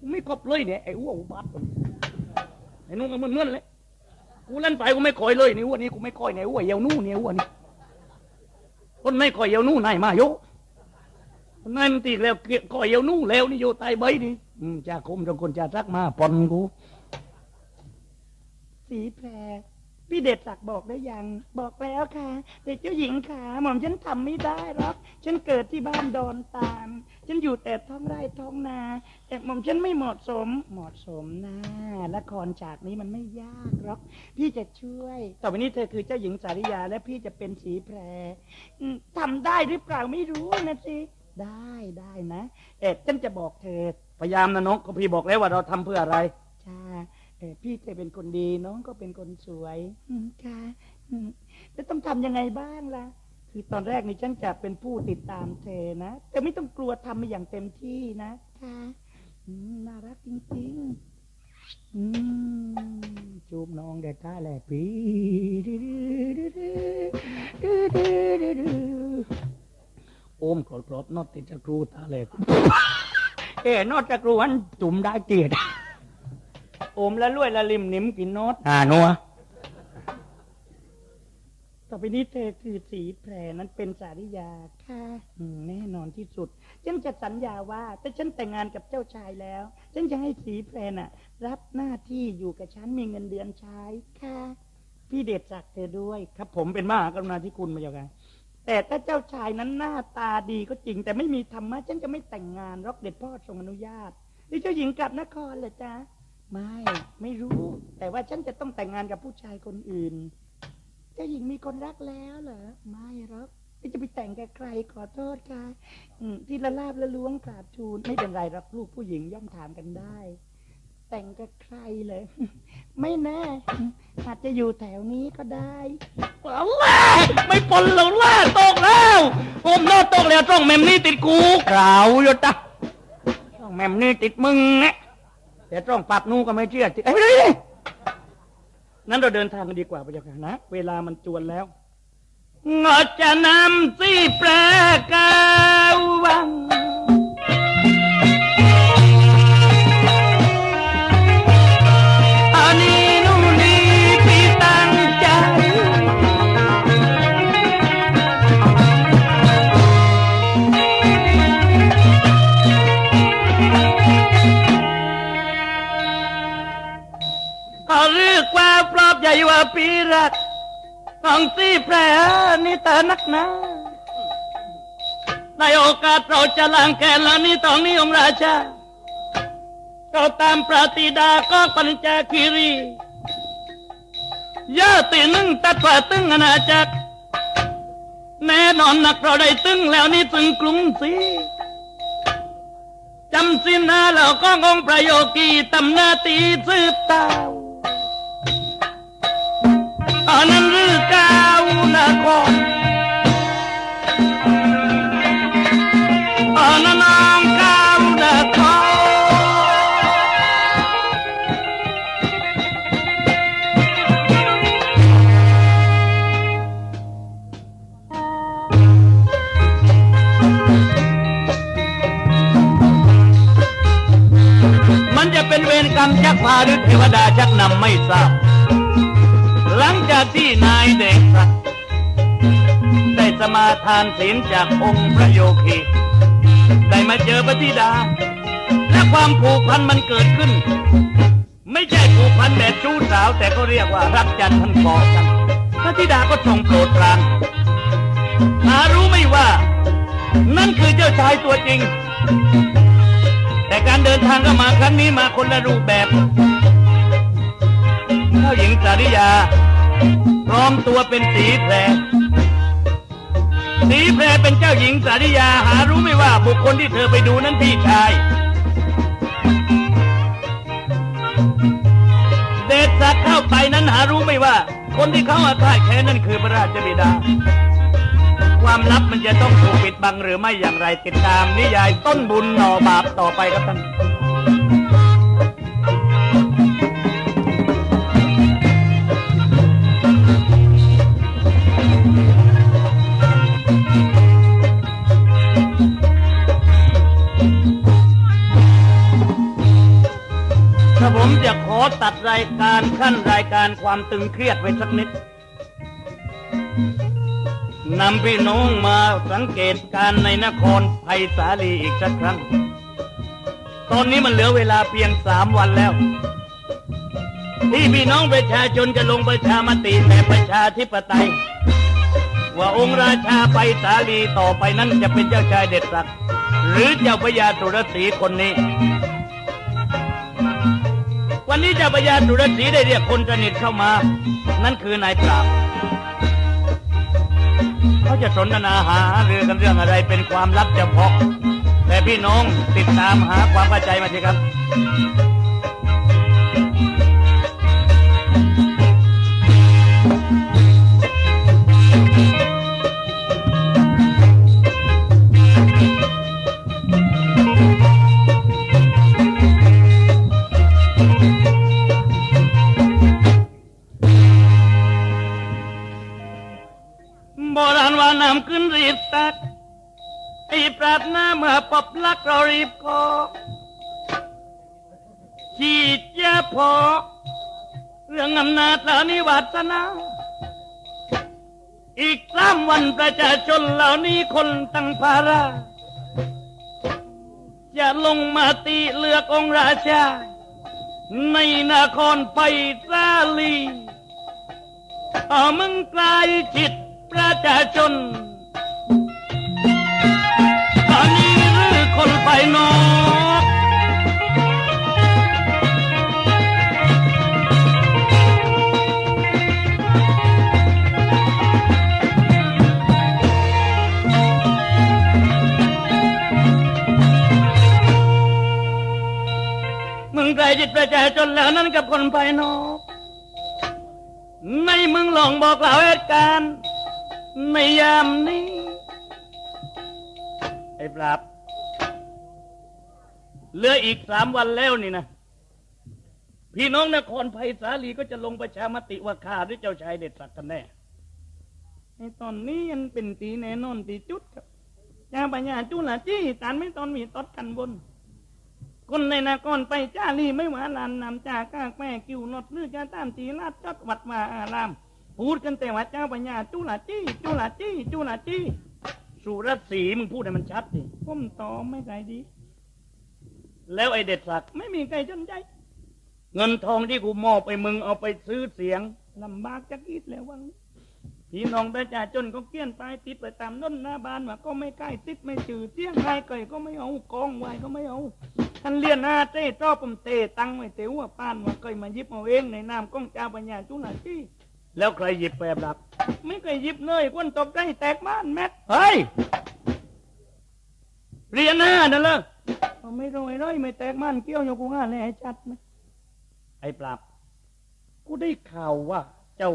กูไม่ครบเลยเนี่ยไอ้อ้วอุบัติมันไอ้นู่นก็เหมือนเลยกูเล่นไปกูไม่คอยเลยนี่อ้วนนี้กูไม่คอยเนี่ยอ้วนเยาวนู่นเนี่ยอ้วนนี่คนไม่คอยเยาวนู่นนายมาโยคนนั่นตีแล้วเกลียคอยเยาวนู่นแล้วนี่โยตายใบนี่อืมจ่าคมจงคนจ่ารักมาปอนกูสีแพร พี่เด็ดศักดิ์บอกได้ยัง บอกแล้วค่ะ แต่เจ้าหญิงขาหม่อมฉันทำไม่ได้หรอกฉันเกิดที่บ้านดอนตาลฉันอยู่แต่ท้องไร่ท้องนา แต่หม่อมฉันไม่เหมาะสม เหมาะสมนะละครฉากนี้มันไม่ยากหรอก พี่จะช่วย ต่อไปนี้เธอคือเจ้าหญิงสาริยา และพี่จะเป็นสีแพรอืมทำได้หรือเปล่าไม่รู้นะสิได้ได้นะเอ็ดฉันจะบอกเธอพยายามนะน้องก็พี่บอกแล้วว่าเราทำเพื่ออะไรจ้า เออพี่จะเป็นคนดีน้องก็เป็นคนสวยอืมค่ะอืมแล้วต้องทำยังไงบ้างล่ะ คือตอนแรกนี่ฉันจะเป็นผู้ติดตามเธอนะ แต่ไม่ต้องกลัวทำมาอย่างเต็มที่นะค่ะอืมน่ารักจริงๆอืมจูบน้องแกท่าแหลกปีดื้อดื้อดื้อดื้อดื้อดื้อโอมกรอบๆนอดติดจะครูตาแหลกเอ๋นอดจะครูวันจุ่มได้เกียรติโอมละลุ่ยละลิมนิมกินนอดอ่านัวต่อไปนี้เธอคือสีแพรนั้นเป็นสาริยาค่ะอืมแน่นอนที่สุด ฉันจะสัญญาว่าถ้าฉันแต่งงานกับเจ้าชายแล้ว ฉันจะให้สีแพรน่ะ รับหน้าที่อยู่กับฉันมีเงินเดือนใช้ค่ะ พี่เดชศักดิ์เธอด้วย ครับ ผมเป็นมหากรุณาธิคุณมาอย่างไงแต่ถ้าเจ้าชายนั้นหน้าตาดีก็จริง แต่ไม่มีธรรมะฉันจะไม่แต่งงานหรอกเด็ดพ่อทรงอนุญาตหรือเจ้าหญิงกลับนครเหรอจ๊ะ ไม่ไม่รู้ แต่ว่าฉันจะต้องแต่งงานกับผู้ชายคนอื่น เจ้าหญิงมีคนรักแล้วเหรอ ไม่หรอกจะไปแต่งกับใครขอโทษค่ะที่ละลาบละล้วงกราบทูลไม่เป็นไรหรอกลูกผู้หญิงย่อมถามกันได้ แต่งกับใครเลย ไม่แน่อาจจะอยู่แถวนี้ก็ได้เอาล่ะไม่ปนแล้วล่ะตกแล้วโอมนอดตกแล้วต้องแมมนี่ติดกูกล่าวอยู่ตะต้องแมมนี่ติดมึงนะ แต่ต้องปรับนู่นก็ไม่เชื่อเอ้ยเฮ้ยเฮ้ยนั้นเราเดินทางกันดีกว่าพระเจ้าค่ะนะ เวลามันจวนแล้วงดจะนำสีแปรกาวัง ปีรักของสีแพรนี่เตอนักหนาในโอกาสเราจะล้างแค้นแล้วนี่ต้องนิยมราชาเราตามปราติดาก็ปัญจคีรีย่าตีนึ่งตัดฝ่าตึงอาณาจักรแน่นอนนักเราได้ตึงแล้วนี่ตึงกรุงศรีจำสินนาเราก็งงประโยคีตำหนาตีสืบตาอั นนั้นหรือก้าวนาครอันนั้นน้องก้าวนาครมันจะเป็นเวรกรรมชักพาหรือเทวดาชักนำไม่ทราบ หลังจากที่นายเด็กสักได้สมาทานศีลจากองค์พระโยคี ได้มาเจอพระธิดา และความผูกพันมันเกิดขึ้น ไม่ใช่ผูกพันแบบชู้สาว แต่ก็เรียกว่ารักจันทร์พันคอกัน พระธิดาก็ทรงโปรดปรานหารู้ไม่ว่า นั่นคือเจ้าชายตัวจริง แต่การเดินทางก็มาครั้งนี้มาคนละรูปแบบเจ้าหญิงสาริยา พร้อมตัวเป็นสีแพรสีแพรเป็นเจ้าหญิงสาริยาหารู้ไม่ว่าบุคคลที่เธอไปดูนั้นพี่ชายเดชศักดิ์เข้าไปนั้นหารู้ไม่ว่า คนที่เขาอาฆาตแค้นนั่นคือพระราชบิดา ความลับมันจะต้องถูกปิดบังหรือไม่อย่างไรติดตามนิยายต้นบุญหน่อบาปต่อไปครับท่านายการขั้นรายการความตึงเครียดไว้สักนิดนำพี่น้องมาสังเกตการในนครไผ่สาลีอีกสักครั้ง ตอนนี้มันเหลือเวลาเพียงสามวันแล้ว ที่พี่น้องประชาชนจะลงประชามติแบบประชาธิปไตย ว่าองค์ราชาไปสาลีต่อไปนั้นจะเป็นเจ้าชายเด็ดสักดิ์หรือเจ้าพระยาตุรสีคนนี้ วันนี้เจ้าพระยาตุรสีได้เรียกคนสนิทเข้ามา นั่นคือนายปราบเขาจะสนทนาหาเรือกันเรื่องอะไรเป็นความลับเฉพาะ แต่พี่น้องติดตามหาความเข้าใจมาสิครับ เมื่อปบลักเรารีบคอขีดยาพอ เรื่องอำนาจเหล่านี้วาสนา อีกสามวันประชาชนเหล่านี้คนตั้งภาระจะลงมาตีเลือกองราชา ในนครไปซาลีเอามึงกลายจิตประชาชน มึงไกลจิตประชาชนแล้วนั้นกับคนภายนอก ในมึงลองบอกเล่าเหตุการณ์ในยามนี้ ไอ้ปราบเหลืออีกสามวันแล้วนี่นะ พี่น้องนครไผ่สาลีก็จะลงประชามติว่าข้าหรือเจ้าชายเด็ดสักกันแน่ในตอนนี้ยังเป็นตีแน่นอนตีจุดครับยาปัญญาจุลาจี้ตานไม่ตอนมีตดกันบน คนในนาครไปจ้าลีไม่หวาลานนำจากากแม่กิวนดหรือจะตามจีลาดจดวัดว่าอาราม พูดกันแต่ว่าเจ้าปัญญาจุลาจี้จุลาจี้จุลาจี้สุรศรีมึงพูดให้มันชัดดิผมต่อไม่ไกลดี แล้วไอเด็ดสักดิ์ไม่มีใครสนใจ เงินทองที่กูมอบไปมึงเอาไปซื้อเสียงลำบากจะกิดแล้ววัง พี่น้องประชาชนก็เกี้ยนไปติดไปตามน้นหน้าบ้านว่าก็ไม่ใกล้ติดไม่จืดเตี้ยงไงไก่ก็ไม่เอากองไว้ก็ไม่เอาท่านเลียนหน้าเต้ชอบผมเตะตังไว้เตะหัวป้านว่าเคยมายิบเอาเองในนามก้องเจ้าปัญญาจุลาจี้แล้วใครหยิบไปแบบไม่เคยยิบเลยก้นตกได้แตกบ้านแม็ดเฮ้ยเรียนหน้านั่นเลยเอาไม่รวยเลยไม่แตกบ้านเกี้ยวอยู่กูง่าแน่ชัดไหมไอ้ปราบกูได้ข่าวว่าเจ้า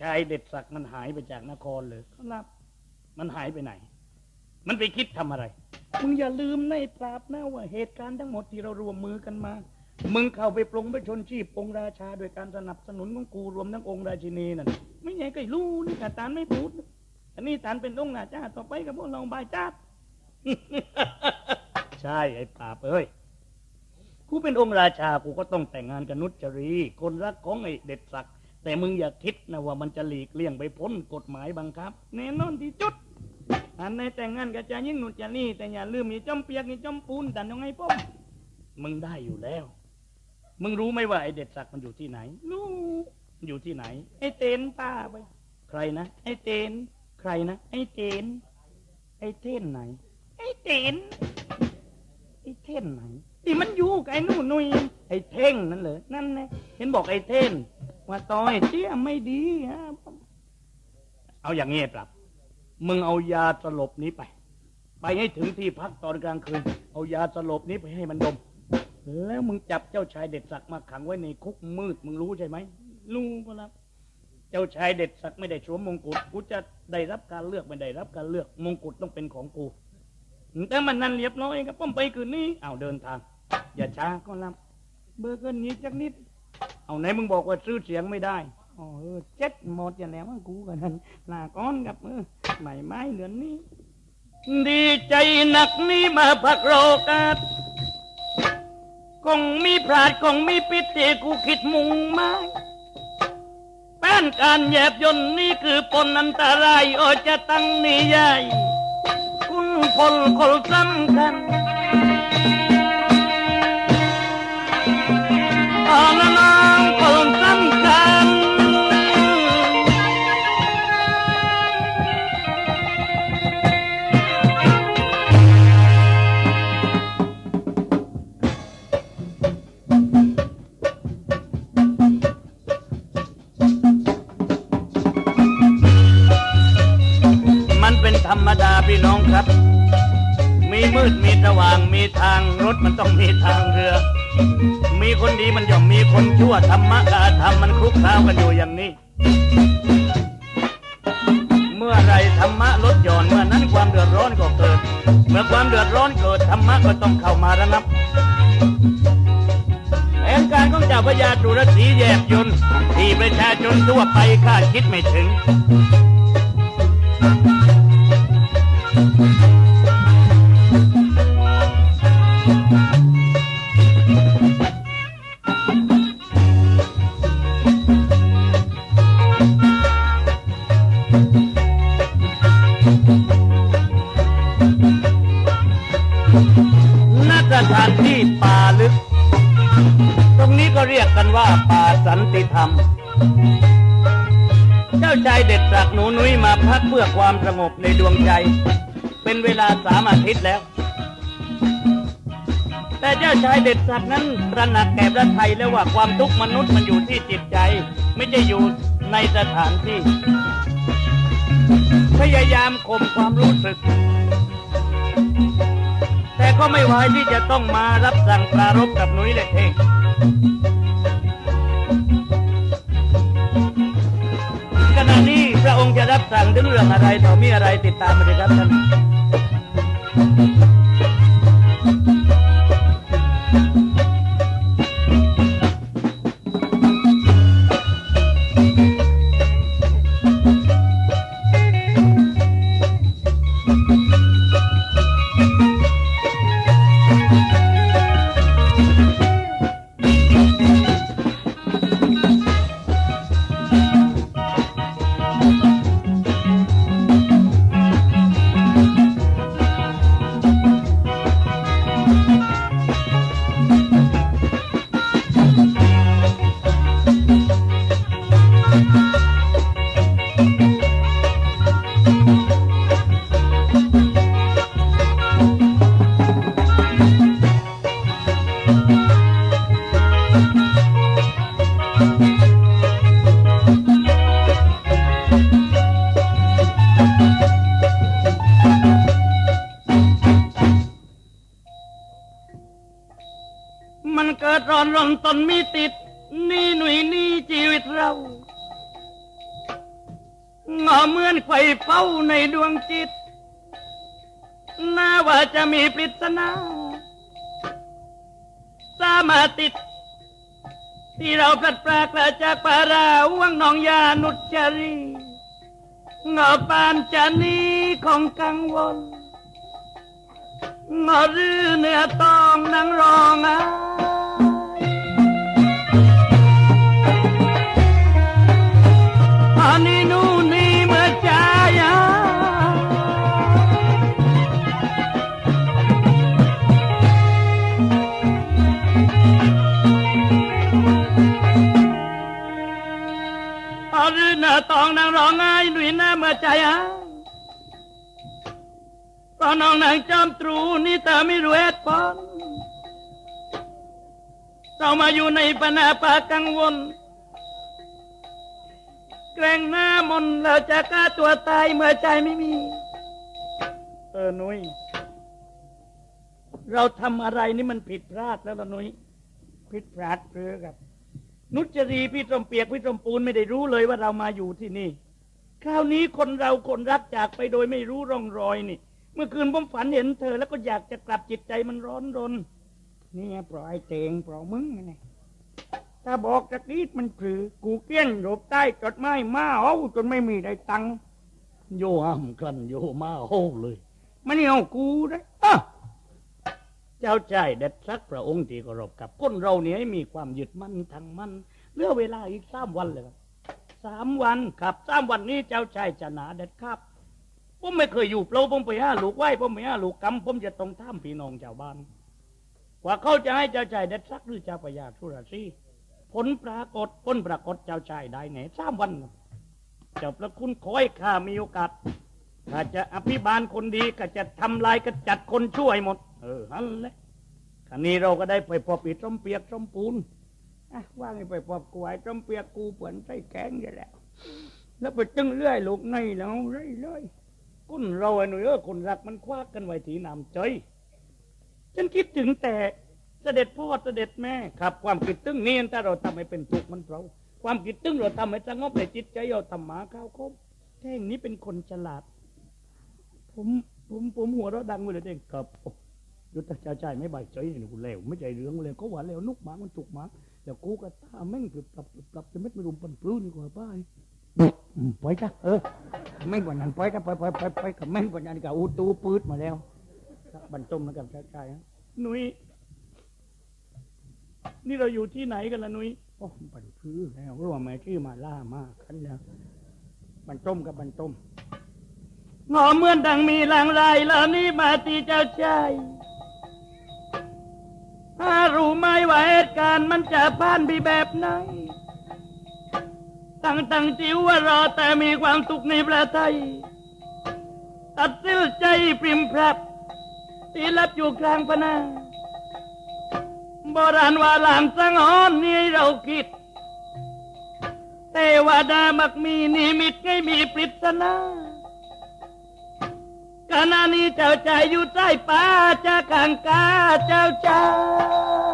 ชายเด็ดศักดิ์มันหายไปจากนครเลยครับมันหายไปไหน มันไปคิดทำอะไร มึงอย่าลืมในะไอ้ปราบนะว่าเหตุการณ์ทั้งหมดที่เรารวมมือกันมา มึงเข้าไปปรงไปชนชีพองค์ราชา โดยการสนับสนุนของกูรวมทั้งองค์ราชินีนั่นไม่ใช่ก็รู้นี่แต่ตานไม่พูด อันนี้ตานเป็นองค์ราชาต่อไปกับพวกเราบายจ้าดใช่ไอ้ปราบเอ้ยกูเป็นองค์ราชากูก็ต้องแต่งงานกับนุชจรี คนรักของไอ้เด็ดศักดิ์ แต่มึงอย่าคิดนะว่ามันจะหลีกเลี่ยงไปพ้นกฎหมายบังคับแน่นอนที่จุด อันในแต่งงานกับจายิ่งหนุดจานี่ แต่อย่าลืมมีจอมเปียกมีจอมปูนแต่ยังไงป้อมมึงได้อยู่แล้ว มึงรู้ไหมว่าไอเด็ดศักดิ์มันอยู่ที่ไหนลูกมันอยู่ที่ไหน ไอเตนป้าไป ใครนะไอเตน ใครนะไอเตน ไอเท่นไหน ไอเตนไอเท่นไหนที่มันอยู่กับไอ้หนู่นนุยไอ้เท่งนั่นเหรอนั่นแหละเห็นบอกไอ้เท่น ว่าต่อยเตี้ยไม่ดีฮะเอาอย่างงี้ปรับ มึงเอายาสลบนี้ไป ไปให้ถึงที่พักตอนกลางคืน เอายาสลบนี้ไปให้มันดม แล้วมึงจับเจ้าชายเด็ดศักมาขังไว้ในคุกมืด มึงรู้ใช่ไหมลูกก็รับเจ้าชายเด็ดศักไม่ได้สวมมงกุฎกูจะได้รับการเลือกไม่ได้รับการเลือกมงกุฎต้องเป็นของกู แต่มันนั่นเรียบร้อยครับป้อมไปคืนนี้เอาเดินทาง อย่าช้าก็รับเบอร์เกินนี้จักนิด เอาไหนมึงบอกว่าซื้อเสียงไม่ได้อ๋อเออเจ็ดหมดอย่างแล้วว่ากูกันนั้นลาก้อนกับเออใหม่ไม้เหลือนนี้ ดีใจหนักนี้มาพักโรกาสคงมีพราดคงมีปิติกูคิดมุงไม้แป้นการแยบยนต์นี่คือปนอันตรายโอจะตั้งนิยายคุณพลคนสำคัญ ชั่วธรรมะกับธรรมมันคลุกคล้ากันอยู่อย่างนี้ เมื่อไรธรรมะลดหย่อนเมื่อนั้นความเดือดร้อนก็เกิด เมื่อความเดือดร้อนเกิดธรรมะก็ต้องเข้ามาระงับแผนการของเจ้าพระยาตุรสีแยบยนต์ที่ประชาชนทั่วไปคาดคิดไม่ถึง เจ้าชายเด็ดสักหนูนุ้ยมาพักเพื่อความสงบในดวงใจ เป็นเวลาสามอาทิตย์แล้ว แต่เจ้าชายเด็ดสักนั้นตระหนักแก่พระไทยแล้วว่าความทุกข์มนุษย์มันอยู่ที่จิตใจ ไม่ได้อยู่ในสถานที่ พยายามข่มความรู้สึกแต่ก็ไม่ไหวที่จะต้องมารับสั่งปรารบกับนุ้ยเลยเอง ณะนี้พระองค์จะรับสั่งถึงเรื่องอะไรต่อมีอะไรติดตามมาเลยครับท่านมัน ปริศนาสามาติด ที่เราพลัดพรากลาจากป่าราว่างนองยานุจารีเงาปานจานีของกังวลเงารือเนื้อตองนั่งรองอา ตองนั่งร้องอายหนุ่ยหน้าเมื่อใจอะตอนน้องนางจอมตรูนี่แต่ไม่รู้เหตุผลเรามาอยู่ในปัญหาปากังวล แกล้งหน้ามนเราจะฆ่าตัวตายเมื่อใจไม่มี เออนุ้ยเราทำอะไรนี่มันผิดพลาดแล้วล่ะนุ้ยผิดพลาดเพื่อกับ นุจรีพี่สมเปียกพี่สมปูนไม่ได้รู้เลยว่าเรามาอยู่ที่นี่ คราวนี้คนเราคนรักจากไปโดยไม่รู้ร่องรอยนี่ เมื่อคืนผมฝันเห็นเธอ แล้วก็อยากจะกลับจิตใจมันร้อนรน นี่ไงปล่อยเตงปล่อยมึงไงถ้าบอกจากนี้มันผือกูเกี้ยนหลบใต้จดไม้มาเอาจนไม่มีได้ตังค์โยห้ำกันโยมาโฮเลยมันเอากูได้อะ เจ้าชายเด็ดสักพระองค์ที่เคารพกับคนเราเนี่ยให้มีความยึดมั่นทางมั่นเหลือเวลาอีกสามวันเลยครับสามวันครับสามวันนี้เจ้าชายจะหนาเด็ดครับผมไม่เคยอยู่เปล่าผมไปห้าลูกไหวผมไปห้าลูกกำผมจะต้องท่ามพี่น้องชาวบ้านกว่าเขาจะให้เจ้าชายเด็ดสักหรือเจ้าพระยาสุรสีผลปรากฏผลปรากฏเจ้าชายได้ไงสามวันครับเจ้าพระคุณขอให้ข้ามีโอกาสถ้าจะอภิบาลคนดีก็จะทำลายก็จัดคนช่วยหมด เออฮันแหละคันนี้เราก็ได้ไปพบอีต้มเปียกต้มปูนอะว่าไงไปพบกวายต้มเปียกกูเปิ่นใส่แกงอยู่แล้ว แล้วไปจึงเลื่อยลูกในแล้วเรื่อยเลยก้นเราไอ้หนุ่ยเออคนรักมันคว้ากันไว้ทีน้ำใจฉันคิดถึงแต่เสด็จพ่อเสด็จแม่ครับ ความคิดตึงนี้ถ้าเราทำให้เป็นทุกข์มันเราความคิดตึงเราทำให้สงบในจิตใจเราทำหมาข้าวคมแท่งนี้เป็นคนฉลาด ผมผมผมหัวเราะดังไปเลยเองครับ ยุทธเจ้าใจไม่ใบายใจนี่กูเลวไม่ใจเรื่องเลยก็หวานเลวนุกหมามันถูกหมาแล้วกูก็ตาแม่งปรับปรับปรับจะไม่ไม่รุมปันปลื้นกว่าป้ายอืมปล่อยจ้ะเออแม่งกว่านั้นปล่อยจ้ะปล่อยปล่อยปล่อยปล่อยกับแม่งกว่านั้นกับอูตูปืดมาแล้วครับบรรจมนะครับเจ้าใจฮะหนุยนี่เราอยู่ที่ไหนกันล่ะหนุยโอ้บันพื้นแล้วรู้ว่าแม่ชื่อมาล่ามากขันแล้วบรรจมกับบรรจมงอเหมือนดังมีลางลายเหล่านี้มาตีเจ้าชายถ้า รู้ไหมว่าเหตุการณ์มันจะผ่านไปแบบไหน ตั้งตั้งจิ๋วว่ารอแต่มีความสุขในประเทศไทยตัดสินใจปริมพรับที่รับอยู่กลางพนาโบราณว่าหลางสังหรณ์นี่เราคิด เทวดามักมีนิมิตให้มีปริศนา ขณะนี้เจ้าชายอยู่ใต้ป่าจะขังกาเจ้าชาย